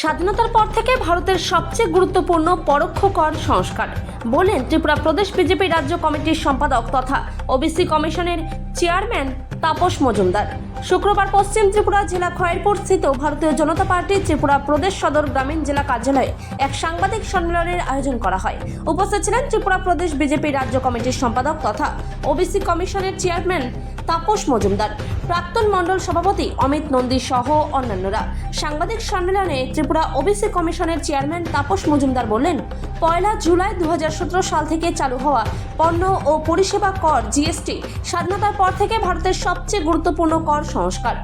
স্বাধীনতার পর থেকে ভারতের সবচেয়ে গুরুত্বপূর্ণ পরোক্ষ কর সংস্কার, বলেন ত্রিপুরা প্রদেশ বিজেপি রাজ্য কমিটির সম্পাদক তথা ওবিসি কমিশনের চেয়ারম্যান তাপস মজুমদার। শুক্রবার পশ্চিম ত্রিপুরা জেলা খয়েরপুর স্থিত ভারতীয় জনতা পার্টি ত্রিপুরা প্রদেশ সদর গ্রামীণ জেলা কার্যালয়ে এক সাংবাদিক সম্মেলনের আয়োজন করা হয়। উপস্থিত ছিলেন ত্রিপুরা প্রদেশ বিজেপি রাজ্য কমিটির সম্পাদক তথা ওবিসি কমিশনের চেয়ারম্যান তাপস মজুমদার, প্রাক্তন মণ্ডল সভাপতি অমিত নন্দী সহ অন্যান্যরা। সাংবাদিক সম্মেলনে ত্রিপুরা ওবিসি কমিশনের চেয়ারম্যান তাপস মজুমদার বললেন, পয়লা জুলাই দু হাজার সতেরো সাল থেকে চালু হওয়া পণ্য ও পরিষেবা কর জিএসটি স্বাধীনতার পর থেকে ভারতের সবচেয়ে গুরুত্বপূর্ণ কর সংস্কার।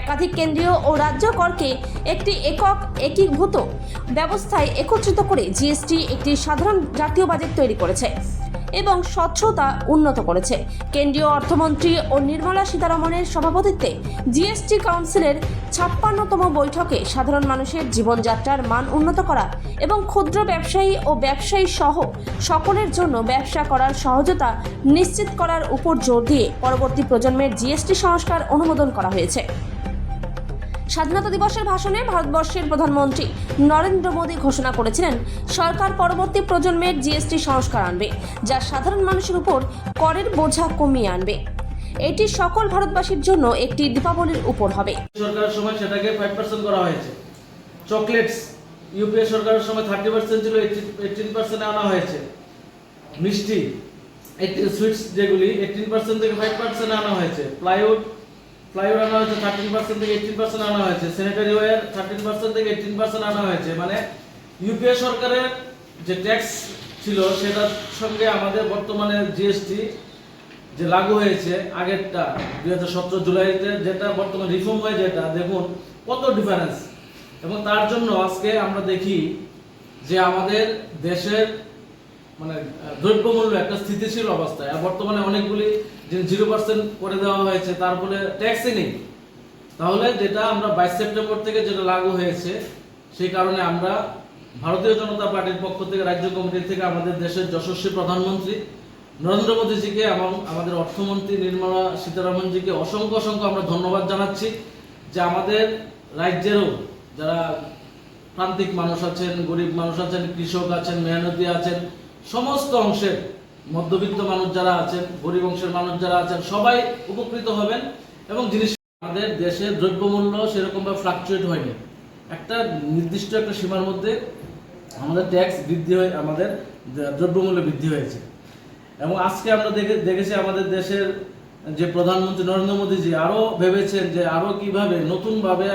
একাধিক কেন্দ্রীয় ও রাজ্য করকে একটি একক একীভূত ব্যবস্থায় একত্রিত করে জিএসটি একটি সাধারণ জাতীয় বাজেট তৈরি করেছে। এবং স্বচ্ছতা উন্নত করেছে। কেন্দ্রীয় অর্থমন্ত্রী ও নির্মলা সীতারমণের সভাপতিত্বে জিএসটি কাউন্সিলের ছাপ্পান্নতম বৈঠকে সাধারণ মানুষের জীবনযাত্রার মান উন্নত করা এবং ক্ষুদ্র ব্যবসায়ী ও ব্যবসায়ী সহ সকলের জন্য ব্যবসা করার সহজতা নিশ্চিত করার উপর জোর দিয়ে পরবর্তী প্রজন্মের জিএসটি সংস্কার অনুমোদন করা হয়েছে। স্বাধীনতা দিবসের ভাষণে ভারতবর্ষের প্রধানমন্ত্রী নরেন্দ্র মোদী ঘোষণা করেছিলেন, সরকার পরবর্তী প্রজন্মের জিএসটি সংস্কার আনবে, যা সাধারণ মানুষের উপর করের বোঝা কমিয়ে আনবে। এটি সকল ভারতবাসীর জন্য একটি দীপাবলির উপর হবে। সরকারের সময় সেটাকে ফাইভ পার্সেন্ট করা হয়েছে। চকলেটস ইউপিএ সরকারের সময় থার্টি পার্সেন্ট ছিল এইটিন পার্সেন্টে আনা হয়েছে। মিষ্টি সুইটস যেগুলি এইটিন পার্সেন্ট থেকে ফাইভ পার্সেন্ট আনা হয়েছে। প্লাইউড প্লাইউড আনা হয়েছে থার্টিন পার্সেন্ট থেকে এইটিন পার্সেন্ট আনা হয়েছে। স্যানিটারি ওয়্যার থার্টিন পার্সেন্ট থেকে এইটিন পার্সেন্ট আনা হয়েছে। মানে ইউপিএ সরকারের যে ট্যাক্স ছিল, সেটার সঙ্গে আমাদের বর্তমানে জিএসটি যে লাগু হয়েছে, আগেরটা, দুই হাজার সতেরো জুলাইতে যেটা বর্তমানে রিফর্ম হয়ে যেটা দেখুন কত ডিফারেন্স এবং তার জন্য আজকে আমরা দেখি যে আমাদের দেশের মানে দ্রব্যমূল্য একটা স্থিতিশীল অবস্থায় বর্তমানে অনেকগুলি যে জিরো পার্সেন্ট করে দেওয়া হয়েছে, তার ফলে ট্যাক্সই নেই। তাহলে যেটা আমরা বাইশ সেপ্টেম্বর থেকে যেটা লাগু হয়েছে, সেই কারণে আমরা ভারতীয় জনতা পার্টির পক্ষ থেকে, রাজ্য কমিটি থেকে, আমাদের দেশের যশস্বী প্রধানমন্ত্রী নরেন্দ্র মোদীজিকে এবং আমাদের অর্থমন্ত্রী নির্মলা সীতারামনজিকে অসংখ্য অসংখ্য আমরা ধন্যবাদ জানাচ্ছি যে আমাদের রাজ্যেরও যারা প্রান্তিক মানুষ আছেন, গরিব মানুষ আছেন, কৃষক আছেন, মেহনতি আছেন, সমস্ত অংশের মধ্যবিত্ত মানুষ যারা আছেন, গরিব অংশের মানুষ যারা আছেন, সবাই উপকৃত হবেন এবং জিনিস আমাদের দেশে দ্রব্যমূল্য সেরকমভাবে ফ্লাকচুয়েট হয়নি। একটা নির্দিষ্ট একটা সীমার মধ্যে আমাদের ট্যাক্স বৃদ্ধি হয়ে, আমাদের দ্রব্যমূল্য বৃদ্ধি হয়েছে। এবং আজকে আমরা দেখে, দেখেছি আমাদের দেশের যে প্রধানমন্ত্রী নরেন্দ্র মোদীজি আরও ভেবেছেন যে আরও কীভাবে নতুনভাবে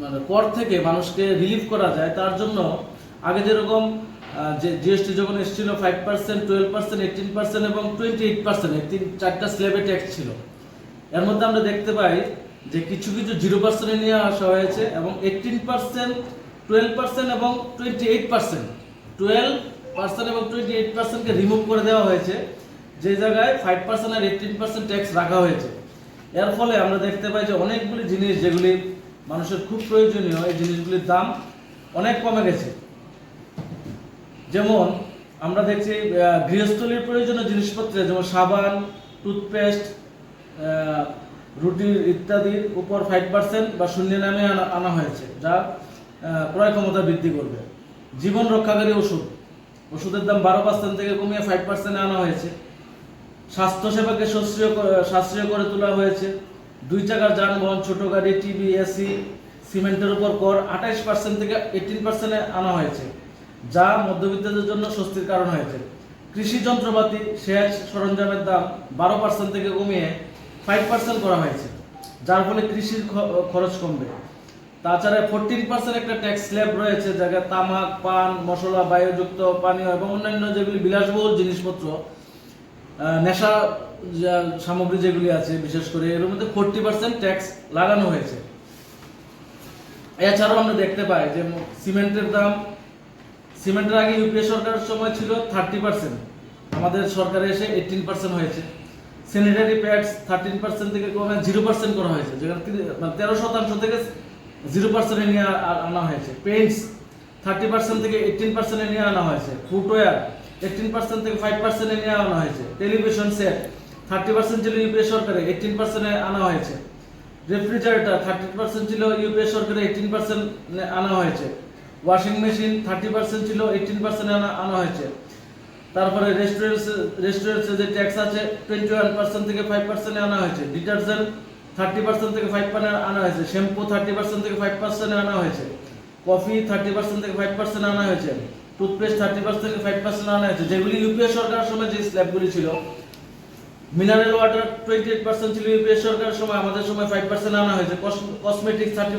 মানে কর থেকে মানুষকে রিলিফ করা যায়, তার জন্য আগে যেরকম যে জিএসটি যখন এসেছিল five percent twelve percent eighteen percent এবং টোয়েন্টি এইট পার্সেন্ট এই তিন চারটা স্ল্যাবে ট্যাক্স ছিল। এর মধ্যে আমরা দেখতে পাই যে কিছু কিছু জিরো পার্সেন্টে নিয়ে আসা হয়েছে এবং এইটিন পার্সেন্ট টুয়েলভ পার্সেন্ট এবং twenty eight percent twelve percent এবং টোয়েন্টি এইট পার্সেন্টকে রিমুভ করে দেওয়া হয়েছে। যে জায়গায় ফাইভ পার্সেন্ট আর এইটিন পার্সেন্ট ট্যাক্স রাখা হয়েছে। এর ফলে আমরা দেখতে পাই যে অনেকগুলি জিনিস যেগুলি মানুষের খুব প্রয়োজনীয়, এই জিনিসগুলির দাম অনেক কমে গেছে। যেমন আমরা দেখছি গৃহস্থলীর প্রয়োজনীয় জিনিসপত্রে, যেমন সাবান, টুথপেস্ট রুটি ইত্যাদির উপর ফাইভ পার্সেন্ট বা শূন্য নামে আনা হয়েছে, যা ক্রয় ক্ষমতা বৃদ্ধি করবে। জীবন রক্ষাকারী ওষুধ। ওষুধের দাম বারো পার্সেন্ট থেকে কমিয়ে ফাইভ পার্সেন্টে আনা হয়েছে। স্বাস্থ্যসেবাকে সাশ্রয় সাশ্রয় করে তোলা হয়েছে। দুই চাকার যানবাহন, ছোট গাড়ি টিভি এসি সিমেন্টের উপর কর আঠাইশ পার্সেন্ট থেকে এইটিন পার্সেন্টে আনা হয়েছে। যা মধ্যবিত্তদের জন্য স্বস্তির কারণ হয়েছে। কৃষি যন্ত্রপাতি, সেচ সরঞ্জামের দাম বারো পার্সেন্ট থেকে কমিয়ে ফাইভ পার্সেন্ট করা হয়েছে, যার ফলে কৃষির খরচ কমবে। তাছাড়া ফোরটিন পার্সেন্ট একটা ট্যাক্স স্ল্যাব রয়েছে যাকে তামাক, পান, মশলা, বায়ুযুক্ত, পানীয় এবং অন্যান্য যেগুলি বিলাসবহুল জিনিসপত্র নেশা সামগ্রী যেগুলি আছে, বিশেষ করে এর মধ্যে ফোরটি পার্সেন্ট ট্যাক্স লাগানো হয়েছে। এছাড়াও আমরা দেখতে পাই যে, সিমেন্টের দাম সিমেন্টের আগে ইউপিএ সরকারের সময় ছিল থার্টি পার্সেন্ট আমাদের সরকারে এসে এইটিন পার্সেন্ট হয়েছে। স্যানিটারি প্যাডস থার্টিন পার্সেন্ট থেকে কমে জিরো পার্সেন্ট করা হয়েছে। যেখানে তিরি- মানে তেরো শতাংশ থেকে জিরো পার্সেন্টে নিয়ে আনা হয়েছে। পেন্টস থার্টি পার্সেন্ট থেকে এইটিন পার্সেন্টে নিয়ে আনা হয়েছে। ফুটওয়্যার এইটিন পার্সেন্ট থেকে ফাইভ পার্সেন্টে নিয়ে আনা হয়েছে। টেলিভিশন সেট থার্টি পার্সেন্ট ছিল ইউপিএ সরকারে এইটিন পার্সেন্টে আনা হয়েছে। রেফ্রিজারেটর থার্টি পার্সেন্ট ছিল ইউপিএ সরকারে এইটিন পার্সেন্ট আনা হয়েছে। ওয়াশিং মেশিন থার্টি পার্সেন্ট ছিল, এইটিন পার্সেন্ট আনা আনা হয়েছে। তারপরে রেস্টুরেন্টস যে ট্যাক্স আছে টোয়েন্টি ওয়ান পার্সেন্ট থেকে ফাইভ পার্সেন্টে আনা হয়েছে। ডিটারজেন্ট থার্টি পার্সেন্ট থেকে ফাইভ পার্সেন্ট আনা হয়েছে। শ্যাম্পু থার্টি পার্সেন্ট থেকে ফাইভ পার্সেন্টে আনা হয়েছে। কফি থার্টি পার্সেন্ট থেকে ফাইভ পার্সেন্ট আনা হয়েছে। টুথপেস্ট থার্টি পার্সেন্ট থেকে ফাইভ পার্সেন্ট আনা হয়েছে। যেগুলি ইউপিএ সরকারের সময় যে স্ল্যাবগুলি ছিল mineral water twenty eight percent ছিল ইউপিএ সরকারের সময়, আমাদের সময় ফাইভ পার্সেন্ট আনা হয়েছে। Cosmetics thirty